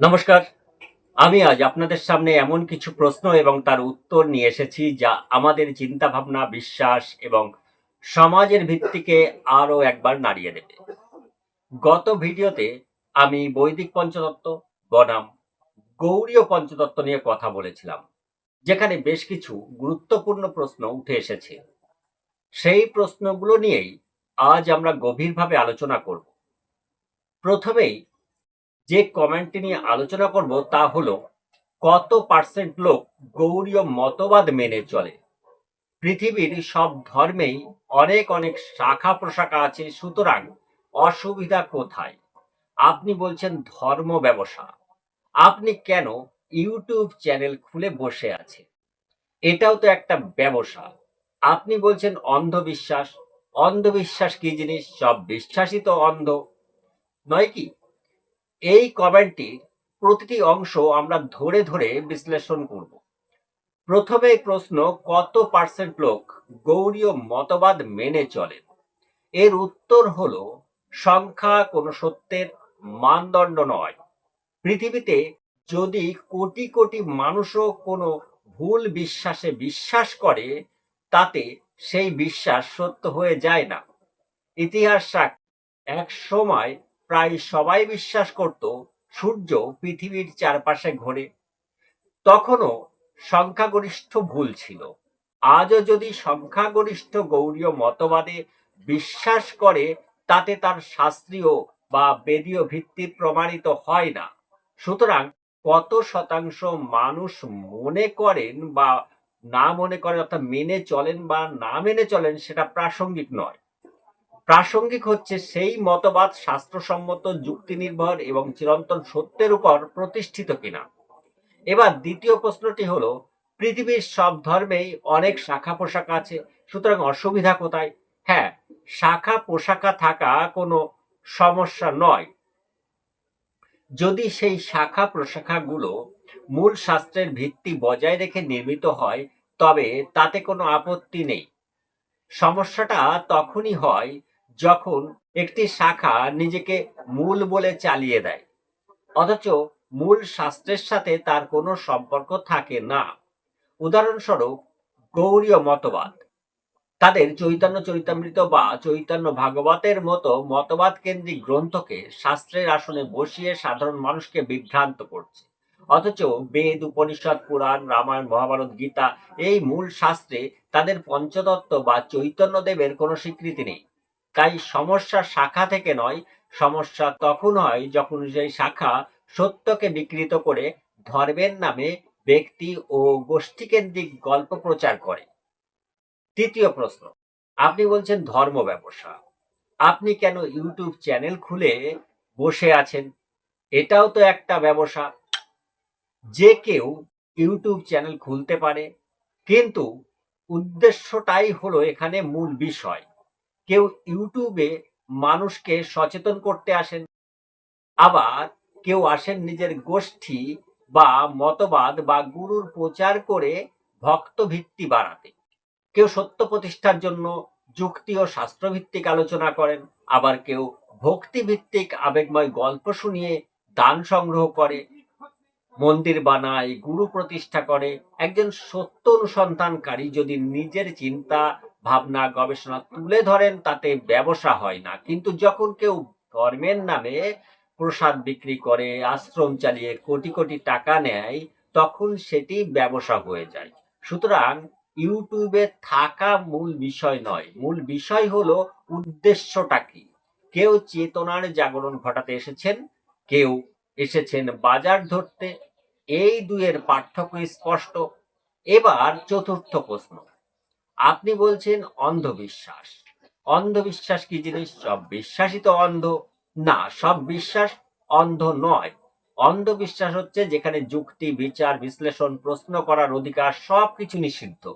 নমস্কার। আমি আজ আপনাদের সামনে এমন কিছু প্রশ্ন এবং তার উত্তর নিয়ে এসেছি যা আমাদের চিন্তা ভাবনা বিশ্বাস এবং সমাজের ভিত্তিকে আরও একবার নাড়িয়ে দেবে। গত ভিডিওতে আমি বৈদিক পঞ্চতত্ত্ব, বনাম, গৌরীয় পঞ্চতত্ত্ব নিয়ে কথা বলেছিলাম, যেখানে বেশ কিছু গুরুত্বপূর্ণ প্রশ্ন উঠে এসেছে। সেই প্রশ্নগুলো নিয়েই আজ আমরা গভীরভাবে আলোচনা করব। প্রথমেই যে কমেন্টটি নিয়ে আলোচনা করব তা হলো, কত পার্সেন্ট লোক গৌরীয় মতবাদ মেনে চলে? পৃথিবীর সব ধর্মেই অনেক অনেক শাখা প্রশাখা আছে, সুতরাং অসুবিধা কোথায়? আপনি বলছেন ধর্ম ব্যবসা। আপনি কেন ইউটিউব চ্যানেল খুলে বসে আছেন? এটাও তো একটা ব্যবসা। আপনি বলছেন অন্ধবিশ্বাস। অন্ধবিশ্বাস কি জিনিস? সব বিশ্বাসই তো অন্ধ। নয় কি? এই কমেন্টটির প্রতিটি অংশ আমরা ধরে ধরে বিশ্লেষণ করব। প্রথমে প্রশ্ন, কত পার্সেন্ট লোক গৌরীয় মতবাদ মেনে চলেন এর উত্তর হলো, সংখ্যা কোনো সত্যের মানদণ্ড নয়। পৃথিবীতে যদি কোটি কোটি মানুষও কোনো ভুল বিশ্বাসে বিশ্বাস করে, তাতে সেই বিশ্বাস সত্য হয়ে যায় না। ইতিহাস এক সময় প্রায় সবাই বিশ্বাস করত সূর্য পৃথিবীর চারপাশে ঘোরে। তখনও সংখ্যাগরিষ্ঠ ভুল ছিল। আজও যদি সংখ্যাগরিষ্ঠ গৌরীয় মতবাদে বিশ্বাস করে, তাতে তার শাস্ত্রীয় বা বেদীয় ভিত্তি প্রমাণিত হয় না। সুতরাং কত শতাংশ মানুষ মনে করেন বা না মনে করেন অর্থাৎ মেনে চলেন বা না মেনে চলেন, সেটা প্রাসঙ্গিক নয়। প্রাসঙ্গিক হচ্ছে সেই মতবাদ শাস্ত্রসম্মত যুক্তি নির্ভর এবং চিরন্তন সত্যের উপর প্রতিষ্ঠিত কিনা। এবার দ্বিতীয় প্রশ্নটি হলো, পৃথিবীর সব ধর্মেই অনেক শাখা পোশাক আছে, সুতরাং অসুবিধা কোথায়? হ্যাঁ শাখা পোশাকা থাকা কোনো সমস্যা নয়। যদি সেই শাখা প্রশাখাগুলো মূল শাস্ত্রের ভিত্তি বজায় রেখে নির্মিত হয়, তবে তাতে কোনো আপত্তি নেই। সমস্যাটা তখনই হয় যখন একটি শাখা নিজেকে মূল বলে চালিয়ে দেয়, অথচ মূল শাস্ত্রের সাথে তার কোনো সম্পর্ক থাকে না। উদাহরণস্বরূপ, গৌরীয় মতবাদ। তাদের চৈতন্য চরিতামৃত বা চৈতন্য ভাগবতের মতো মতবাদ কেন্দ্রিক গ্রন্থকে শাস্ত্রের আসনে বসিয়ে সাধারণ মানুষকে বিভ্রান্ত করছে। অথচ বেদ, উপনিষদ, পুরাণ, রামায়ণ, মহাভারত, গীতা এই মূল শাস্ত্রে তাদের পঞ্চদত্ত বা চৈতন্য দেবের কোনো স্বীকৃতি নেই। তাই সমস্যা শাখা থেকে নয়, সমস্যা তখন হয় যখন সেই শাখা সত্যকে বিকৃত করে ধর্মের নামে ব্যক্তি ও গোষ্ঠীকেন্দ্রিক গল্প প্রচার করে। তৃতীয় প্রশ্ন, আপনি বলছেন ধর্ম ব্যবসা। আপনি কেন ইউটিউব চ্যানেল খুলে বসে আছেন? এটাও তো একটা ব্যবসা। যে কেউ ইউটিউব চ্যানেল খুলতে পারে, কিন্তু উদ্দেশ্যটাই হলো এখানে মূল বিষয়। কেউ ইউটিউবে মানুষকে সচেতন করতে আসেন, আবার কেউ আসেন নিজের গোষ্ঠী বা মতবাদ বা গুরুর প্রচার করে ভক্ত ভিত্তি বাড়াতে। কেউ সত্য প্রতিষ্ঠার জন্য যুক্তি ও শাস্ত্রভিত্তিক আলোচনা করেন, আবার কেউ ভক্তি ভিত্তিক আবেগময় গল্প শুনিয়ে দান সংগ্রহ করে, মন্দির বানায়, গুরু প্রতিষ্ঠা করে, একজন সত্য অনুসন্ধানকারী যদি নিজের চিন্তা ভাবনা গবেষণা তুলে ধরেন, তাতে ব্যবসা হয় না। কিন্তু যখন কেউ ধর্মের নামে প্রসাদ বিক্রি করে, আশ্রম চালিয়ে কোটি কোটি টাকা নেয়, তখন সেটি ব্যবসা হয়ে যায়। সুতরাং ইউটিউবে থাকা মূল বিষয় নয়। মূল বিষয় হলো উদ্দেশ্যটা কি? কেউ চেতনার জাগরণ ঘটাতে এসেছেন, কেউ এসেছেন বাজার ধরতে। এই দুয়ের পার্থক্য স্পষ্ট। এবার চতুর্থ প্রশ্ন। আপনি বলছেন অন্ধবিশ্বাস। অন্ধবিশ্বাস কি জিনিস? সব বিশ্বাসই তো অন্ধ। না, সব বিশ্বাস অন্ধ নয়। অন্ধবিশ্বাস হচ্ছে যেখানে যুক্তি, বিচার, বিশ্লেষণ, প্রশ্ন করার অধিকার সবকিছু নিষিদ্ধ।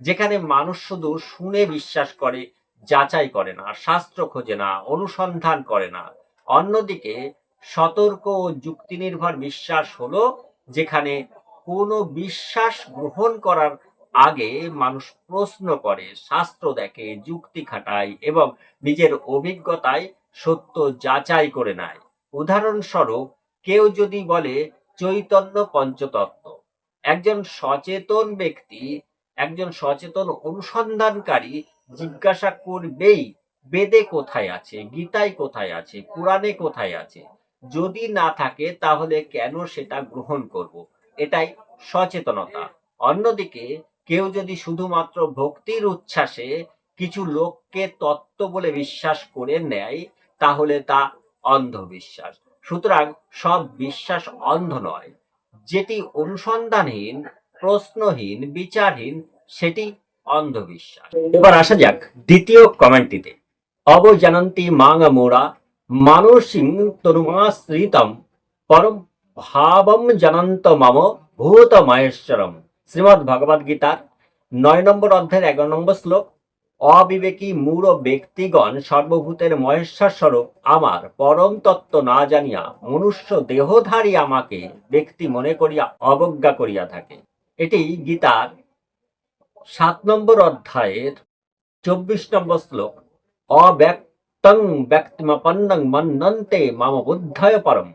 যেখানে মানুষ শুধু শুনে বিশ্বাস করে, যাচাই করে না, শাস্ত্র খোঁজে না, অনুসন্ধান করে না। অন্যদিকে সতর্ক ও যুক্তি নির্ভর বিশ্বাস হলো যেখানে কোনো বিশ্বাস গ্রহণ করার আগে মানুষ প্রশ্ন করে, শাস্ত্র দেখে, যুক্তি খাটায় এবং নিজের অভিজ্ঞতায় সত্য যাচাই করে নেয়। উদাহরণস্বরূপ, কেউ যদি বলে, চৈতন্য পঞ্চতত্ত্ব। একজন সচেতন ব্যক্তি, একজন সচেতন অনুসন্ধানকারী জিজ্ঞাসা করবেই, বেদে কোথায় আছে? গীতায় কোথায় আছে? কোরআনে কোথায় আছে? যদি না থাকে, তাহলে কেন সেটা গ্রহণ করব? এটাই সচেতনতা। অন্যদিকে কেউ যদি শুধুমাত্র ভক্তির উচ্ছ্বাসে কিছু লোককে তত্ত্ব বলে বিশ্বাস করে নেয়, তাহলে তা অন্ধবিশ্বাস। সুতরাং সব বিশ্বাস অন্ধ নয়। যেটি অনুসন্ধানহীন, প্রশ্নহীন, বিচারহীন, সেটি অন্ধবিশ্বাস। এবার আসা যাক দ্বিতীয় কমেন্টটিতে। অবজানন্তি মাং মোরা মানসিং তনুমাশ্রিতম, পরম ভাবম জানন্ত মম ভূত মহেশ্বরম শ্রীমদ ভগবদ গীতার নয় নম্বর অধ্যায়ের এগারো নম্বর শ্লোক, অবিবেকী মূঢ় ব্যক্তিগণ সর্বভূতের মহেশ্বর স্বরূপ, আমার পরম তত্ত্ব না জানিয়া মনুষ্য দেহধারী আমাকে ব্যক্তি মনে করিয়া অবজ্ঞা করিয়া থাকে। এটি গীতার সাত নম্বর অধ্যায়ের চব্বিশ নম্বর শ্লোক, অব্যক্তং ব্যক্তিমপন্নং মন্নন্তে মাম বুদ্ধায় পরম।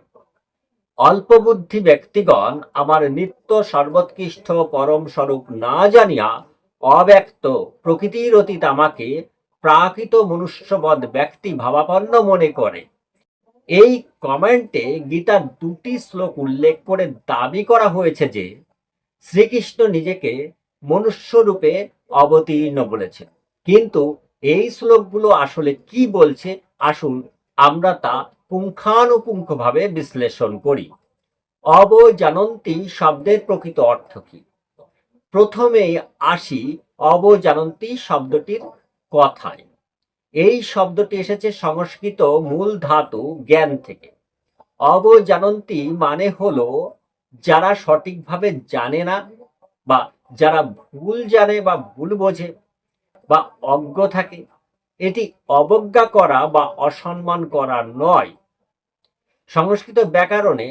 অল্প বুদ্ধি ব্যক্তিগণ আমার নিত্য সর্বোৎকৃষ্ট পরম স্বরূপ না জানিয়া অব্যক্ত প্রকৃতির অতীত আমাকে প্রাকৃত মনুষ্যবধ ব্যক্তি ভাবাপন্ন মনে করে। এই কমেন্টে গীতার দুটি শ্লোক উল্লেখ করে দাবি করা হয়েছে যে, শ্রীকৃষ্ণ নিজেকে মনুষ্যরূপে অবতীর্ণ বলেছেন। কিন্তু এই শ্লোকগুলো আসলে কি বলছে? আসুন আমরা তা পুঙ্খানুপুঙ্খভাবে বিশ্লেষণ করি। অবজানন্তি শব্দের প্রকৃত অর্থ কি? প্রথমে আসি অবজানন্তি শব্দটির কথায়। এই শব্দটি এসেছে সংস্কৃত মূল ধাতু জ্ঞান থেকে। অবজানন্তি মানে হলো যারা সঠিকভাবে জানে না বা যারা ভুল জানে বা ভুল বোঝে বা অজ্ঞ থাকে। এটি অবজ্ঞা করা বা অসম্মান করা নয়। সংস্কৃত ব্যাকরণে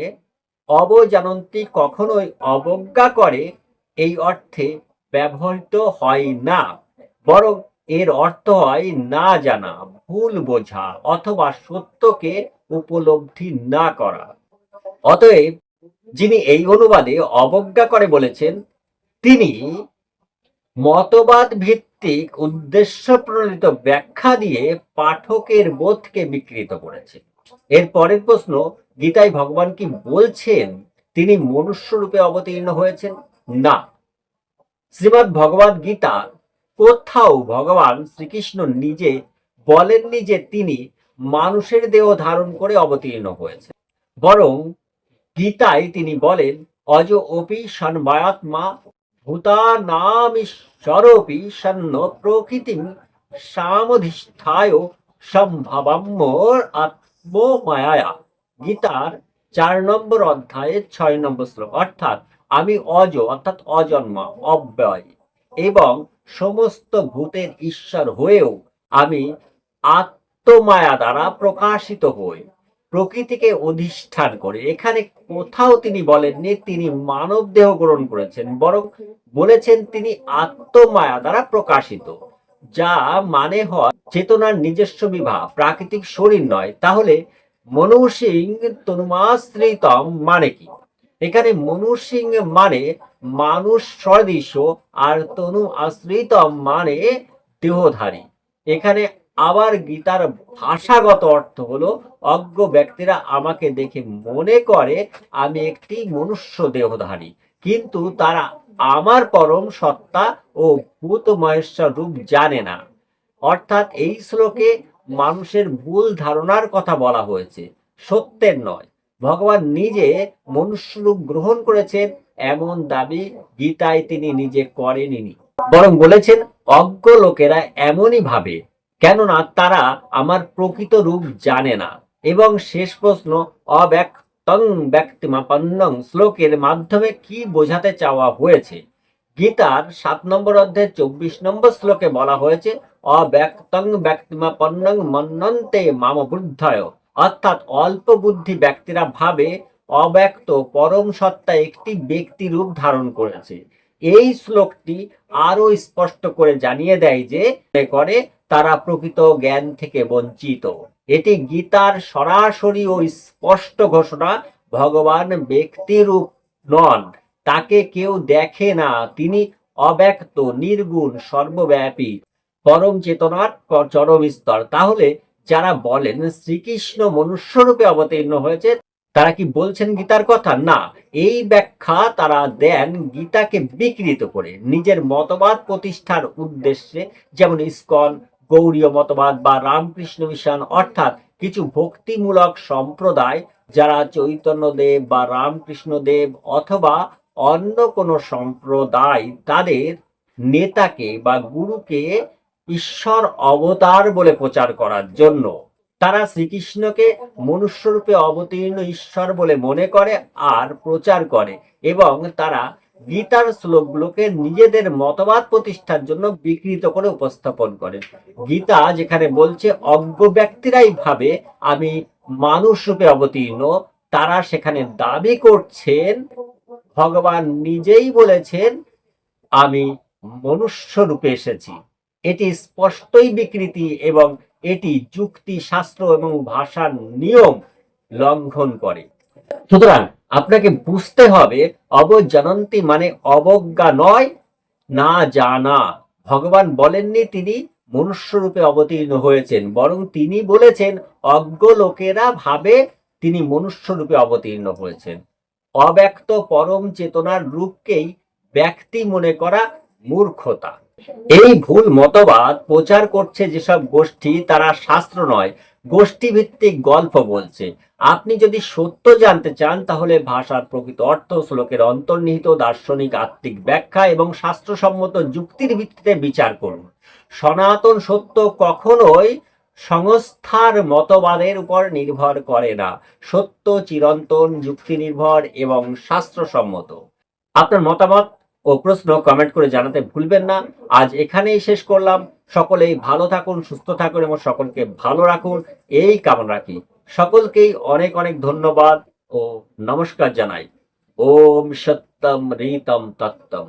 অবজানন্তি কখনোই অবজ্ঞা করে এই অর্থে ব্যবহৃত হয় না, বরং এর অর্থ হয় না জানা, ভুল বোঝা অথবা সত্যকে উপলব্ধি না করা। অতএব যিনি এই অনুবাদে অবজ্ঞা করে বলেছেন, তিনি মতবাদ ভিত্তিক উদ্দেশ্য প্রণীত ব্যাখ্যা দিয়ে পাঠকের বোধকে বিকৃত করেছেন এর পরের প্রশ্ন, গীতায় ভগবান কি বলছেন? তিনি মনুষ্য রূপে অবতীর্ণ হয়েছেন? না। শ্রীমৎ ভগবদ গীতা কোথাও ভগবান শ্রীকৃষ্ণ নিজে বলেননি যে তিনি মানুষের দেহ ধারণ করে অবতীর্ণ হয়েছে বরং গীতায় তিনি বলেন, অজ অপি সন্মায়াত্মা ভূতানামীশ্বরপি সন্ন প্রকৃতি সামধিষ্ঠায় সম্ভাবাম্যর আত্মমায়া গীতার চার নম্বর অধ্যায়ের ছয় নম্বর শ্লোক। অর্থাৎ আমি অজ, অর্থাৎ অজন্মা, অব্যয় এবং সমস্ত ভূতের ঈশ্বর হয়েও আমি আত্মমায়া দ্বারা প্রকাশিত হই। প্রকৃতিকে অধিষ্ঠান করে। এখানে কোথাও তিনি বলেননি, তিনি মানব দেহ গ্রহণ করেছেন, বরং বলেছেন তিনি আত্মমায়া দ্বারা প্রকাশিত, যা মানে হয় চেতনার নিজস্ব বিভাগ প্রাকৃতিক শরীর নয়। তাহলে মনুসিং তনুমাশ্রিতম মানে কি? এখানে মনুসিং মানে মানুষ সদৃশ আর তনু আশ্রিতম মানে দেহধারী। এখানে আবার গীতার ভাষাগত অর্থ হলো, অজ্ঞ ব্যক্তিরা আমাকে দেখে মনে করে আমি একটি মনুষ্য দেহধারী। কিন্তু তারা আমার পরম সত্তা ও ভূত মহেশ্বর রূপ জানে না। অর্থাৎ এই শ্লোকে মানুষের ভুল ধারণার কথা বলা হয়েছে, সত্যের নয়। ভগবান নিজে মনুষ্য রূপ গ্রহণ করেছেন, এমন দাবি গীতায় তিনি নিজে করেননি। বরং বলেছেন, অজ্ঞ লোকেরা এমনই ভাবে কেননা তারা আমার প্রকৃত রূপ জানে না। এবং শেষ প্রশ্ন, অব্যক্তং ব্যক্তিমাপন্নং শ্লোকের মাধ্যমে কি বোঝাতে চাওয়া হয়েছে? গীতার সাত নম্বর অধ্যায় চব্বিশ নম্বর শ্লোকে বলা হয়েছে, অব্যক্তং ব্যক্তিমাপন্নং মন্নন্তে মাম বুদ্ধায়। অর্থাৎ অল্প বুদ্ধি ব্যক্তিরা ভাবে অব্যক্ত পরম সত্তা একটি ব্যক্তি রূপ ধারণ করেছে। এই শ্লোকটি আরও স্পষ্ট করে জানিয়ে দেয় যে করে তারা প্রকৃত জ্ঞান থেকে বঞ্চিত। এটি গীতার সরাসরি ও স্পষ্ট ঘোষণা, ভগবান ব্যক্তিরূপ নন, তাকে কেউ দেখে না, তিনি অব্যক্ত, নির্গুণ, সর্বব্যাপী, পরম চেতনার চরম স্তর। তাহলে যারা বলেন শ্রীকৃষ্ণ মনুষ্যরূপে অবতীর্ণ হয়েছে তারা কি বলছেন গীতার কথা? না। এই ব্যাখ্যা তারা দেন গীতাকে বিকৃত করে। নিজের মতবাদ প্রতিষ্ঠার উদ্দেশ্যে যেমন ইস্কন, গৌরীয় মতবাদ বা রামকৃষ্ণ মিশন, অর্থাৎ কিছু ভক্তিমূলক সম্প্রদায় যারা চৈতন্যদেব বা রামকৃষ্ণদেব অথবা অন্য কোনো সম্প্রদায় তাদের নেতাকে বা গুরুকে ঈশ্বর অবতার বলে প্রচার করার জন্য তারা শ্রীকৃষ্ণকে মনুষ্যরূপে অবতীর্ণ ঈশ্বর বলে মনে করে আর প্রচার করে এবং তারা গীতার শ্লোকগুলোকে নিজেদের মতবাদ প্রতিষ্ঠার জন্য বিকৃত করে উপস্থাপন করে। গীতা যেখানে বলছে, অজ্ঞ ব্যক্তিরাই ভাবে, আমি মানুষ রূপে অবতীর্ণ, তারা সেখানে দাবি করছেন, ভগবান নিজেই বলেছেন, আমি মনুষ্য রূপে এসেছি। এটি স্পষ্টই বিকৃতি এবং এটি যুক্তি, শাস্ত্র এবং ভাষার নিয়ম লঙ্ঘন করে। সুতরাং আপনাকে বুঝতে হবে, অবজানন্তি মানে অবজ্ঞা নয়, না জানা। ভগবান বলেননি, তিনি মনুষ্য রূপে অবতীর্ণ হয়েছেন, বরং তিনি বলেছেন, অজ্ঞ লোকেরা ভাবে তিনি মনুষ্য রূপে অবতীর্ণ হয়েছেন। অব্যক্ত পরম চেতনার রূপকেই ব্যক্তি মনে করা মূর্খতা। এই ভুল মতবাদ প্রচার করছে যেসব গোষ্ঠী, তারা শাস্ত্র নয় গোষ্ঠী ভিত্তিক গল্প বলছে। আপনি যদি সত্য জানতে চান, তাহলে ভাষার প্রকৃত অর্থ শ্লোকের অন্তর্নিহিত দার্শনিক আত্মিক ব্যাখ্যা এবং শাস্ত্রসম্মত যুক্তির ভিত্তিতে বিচার করুন। সনাতন সত্য কখনোই সংস্থার মতবাদের উপর নির্ভর করে না। সত্য চিরন্তন যুক্তি নির্ভর এবং শাস্ত্রসম্মত। আপনার মতামত? ও প্রশ্ন কমেন্ট করে জানাতে ভুলবেন না। আজ এখানেই শেষ করলাম। সকলেই ভালো থাকুন, সুস্থ থাকুন এবং সকলকে ভালো রাখুন। এই কামনা রাখি। সকলকেই অনেক অনেক ধন্যবাদ ও নমস্কার জানাই। ওম সত্যম রীতম তত্তম।